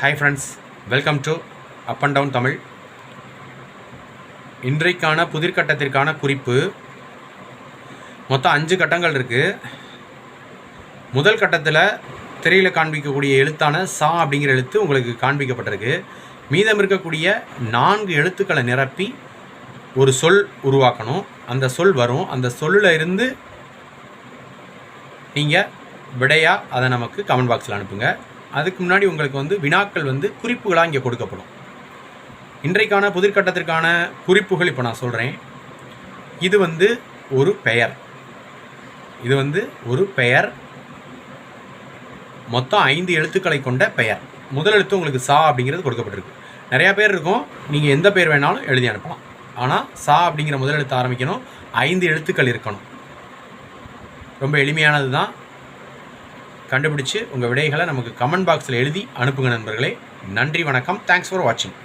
Hi friends welcome to up and down Tamil இன்றைக்கான புதிர்கட்டத்திற்கான குறிப்பு. மொத்தம் அஞ்சு கட்டங்கள் இருக்குது முதல் கட்டத்தில் திரையில் காண்பிக்கக்கூடிய எழுத்தான சா அப்படிங்கிற எழுத்து உங்களுக்கு காண்பிக்கப்பட்டிருக்கு. மீதம் இருக்கக்கூடிய நான்கு எழுத்துக்களை நிரப்பி ஒரு சொல் உருவாக்கணும். அந்த சொல் வரும். அந்த சொல்லில் இருந்து நீங்கள் விடையாக அதை நமக்கு கமெண்ட் பாக்ஸில் அனுப்புங்க. அதுக்கு முன்னாடி உங்களுக்கு வந்து வினாக்கள் வந்து குறிப்புகளாக இங்கே கொடுக்கப்படும். இன்றைக்கான புதிர்கட்டத்திற்கான குறிப்புகள் இப்போ நான் சொல்கிறேன் இது வந்து ஒரு பெயர். இது வந்து ஒரு பெயர். மொத்தம் ஐந்து எழுத்துக்களை கொண்ட பெயர். முதல் எழுத்து உங்களுக்கு சா அப்படிங்கிறது கொடுக்கப்பட்டிருக்கு. நிறையா பேர் இருக்கும். நீங்கள் எந்த பேர் வேணாலும் எழுதி அனுப்பலாம். ஆனால் சா அப்படிங்கிற முதல் எழுத்து ஆரம்பிக்கணும். ஐந்து எழுத்துக்கள் இருக்கணும். ரொம்ப எளிமையானது தான் கண்டுபிடிச்சு உங்கள் விடைகளை நமக்கு கமெண்ட் பாக்ஸில் எழுதி அனுப்புங்க நண்பர்களே. நன்றி வணக்கம். தேங்க்ஸ் ஃபார் வாட்சிங்